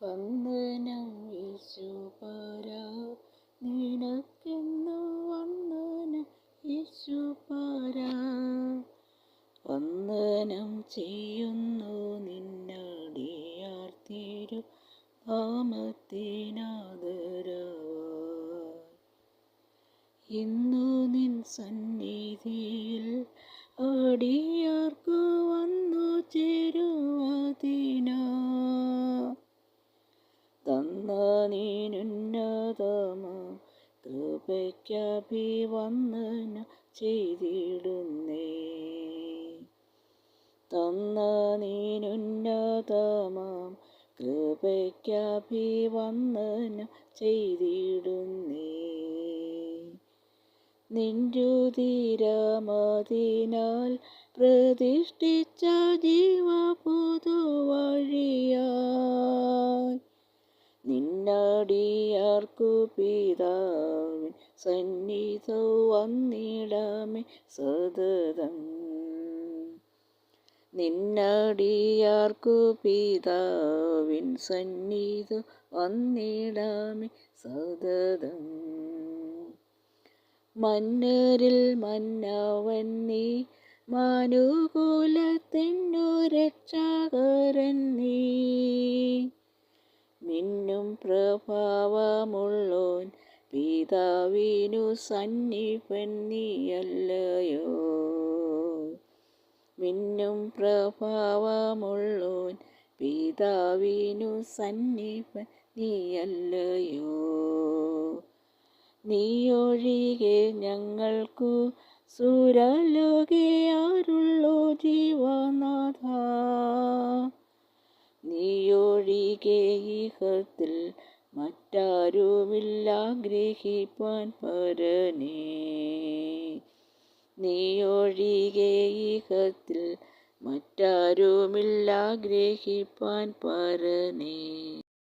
വന്ദനം യേശുപര നിനക്കെന്നു വന്ദനം യേശുപര വന്ദനം ചെയ്യുന്നു നിന്നടിയാർ തിരു നാമത്തിനാദരവായി ഇന്നു നിൻ സന്നിധിയിൽ അടിയാർക്കു വന്നു തന്ന നീനുന്നതമ കൃപയ്ക്കഭിവന്ദന ചെയ്തിടുന്നേ. തന്ന നീനുന്നതമാം കൃപയ്ക്കഭിവന്ദന ചെയ്തിടുന്നേ. നിൻരുതിരമതിനാൽ പ്രതിഷ്ഠിച്ച ജീവപുതുവഴിയായി നിന്നടിയാർക്കു പിതാവിൻ സന്നിധോ വന്നിടമേ സതതം നിന്നടിയാർക്കു പിതാവിൻ സന്നിധു വന്നിടമേ സതതം മന്നരിൽ മന്നവൻ നീ മാനുകൂലത്തിനു രക്ഷകരൻ പിതാവിനു സന്നിപൻ നീയല്ലയോ? മിന്നും പ്രഭാവമുള്ളോൻ പിതാവിനു സന്നിപൻ നീയല്ലയോ? നീയൊഴികെ ഞങ്ങൾക്കു സുരലോകയാരുള്ളോ ജീവനാഥ? നീയൊഴികെ ഇഹത്തിൽ മറ്റാരുമില്ല ഗ്രഹിപ്പാൻ പരനേ. നീയൊഴികെ ഇഹത്തിൽ മറ്റാരുമില്ല ഗ്രഹിപ്പാൻ പരനേ.